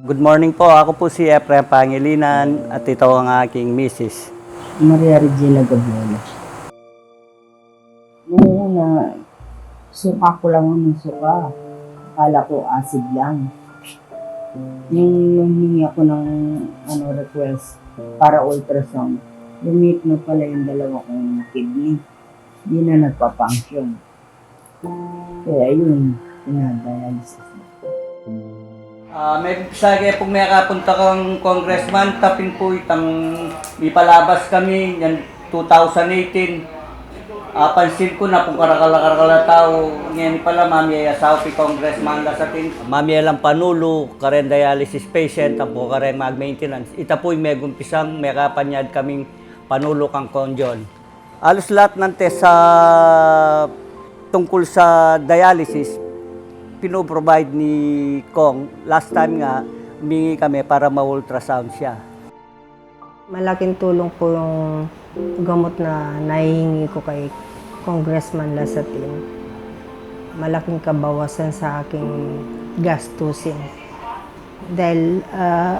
Good morning po. Ako po si Efraim Pangilinan at ito ang aking misis. Maria Regina Gabriela. Nung una, suka ko lang ng suka. Akala ko acid lang. Yung humingi ako ng ano, request para ultrasound, lumit na pala yung dalawa kong kidney. Hindi na nagpa-function. Kaya yun, pinadialysis na. Ah, may sagay pong may kapunta kang congressman, tapin po itang ipalabas kami, yan 2018. Ah, pansin ko na kung karakala-karakala tao, ngayon pala mami ay asawa si Congressman Lasatin. Mami lang panulo, karen dialysis patient, tapo karen mag-maintenance. Ita po may gumpisang, may kapanyad kaming panulo kang konjon. Alos lahat test sa tungkol sa dialysis, pinoprovide ni Kong. Last time nga, humingi kami para ma-ultrasound siya. Malaking tulong po yung gamot na nahihingi ko kay Congressman Lasatin. Malaking kabawasan sa aking gastusin. Dahil ah,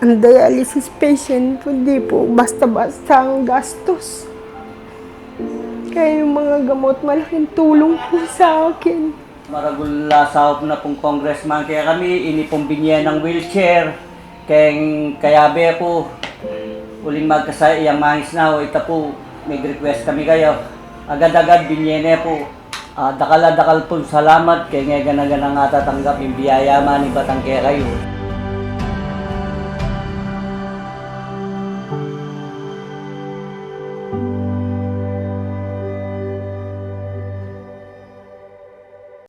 ang dialysis patient, hindi po basta-basta ang gastos. Kaya yung mga gamot, malaking tulong po sa akin. Maragul lasahop na pong congressman. Kaya kami inipong binye ng wheelchair. Kaya kaya be po uling magkasa iyang mangis na o ita po may request kami kayo. Agad-agad binye na po. Ah, dakala-dakal po salamat. Kaya nga ganagan nga yung biyaya man ni batang kaya kayo